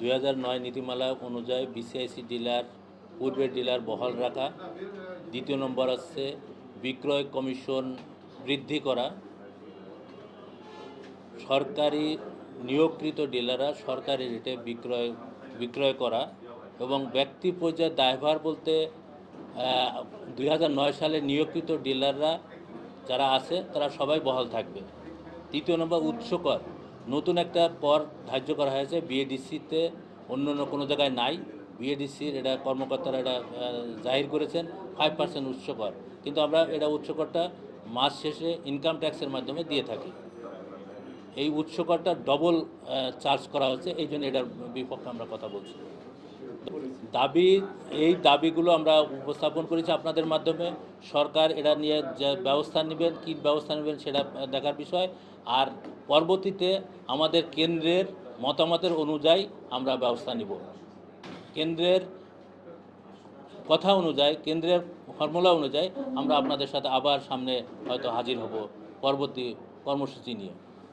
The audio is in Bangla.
দুই হাজার নয় নীতিমালা অনুযায়ী বিসিআইসি ডিলার, পূর্বের ডিলার বহাল রাখা। দ্বিতীয় নম্বর আছে বিক্রয় কমিশন বৃদ্ধি করা। সরকারি নিয়োগকৃত ডিলাররা সরকারি রেটে বিক্রয় বিক্রয় করা এবং ব্যক্তি পর্যায়ে দায়ভার বলতে দুই হাজার নয় সালে নিয়োগকৃত ডিলাররা যারা আছে তারা সবাই বহাল থাকবে। তৃতীয় নম্বর উৎসকর। নতুন একটা পর ধার্য করা হয়েছে বিএডিসিতে অন্য অন্য কোনো জায়গায় নাই। বিএডিসির এটা কর্মকর্তারা এটা জাহির করেছেন ফাইভ পার্সেন্ট উৎসকর কিন্তু আমরা এটা উৎসকরটা মাস শেষে ইনকাম ট্যাক্সের মাধ্যমে দিয়ে থাকি। এই উৎসকরটা ডবল চার্জ করা হচ্ছে এই জন্য এটার বিপক্ষে আমরা কথা বলছি। দাবি, এই দাবিগুলো আমরা উপস্থাপন করেছি আপনাদের মাধ্যমে। সরকার এটা নিয়ে যে ব্যবস্থা নেবেন, কী ব্যবস্থা নেবেন সেটা দেখার বিষয়। আর পরবর্তীতে আমাদের কেন্দ্রের মতামতের অনুযায়ী আমরা ব্যবস্থা নিব। কেন্দ্রের কথা অনুযায়ী, কেন্দ্রের ফর্মুলা অনুযায়ী আমরা আপনাদের সাথে আবার সামনে হয়তো হাজির হব পরবর্তী কর্মসূচি নিয়ে।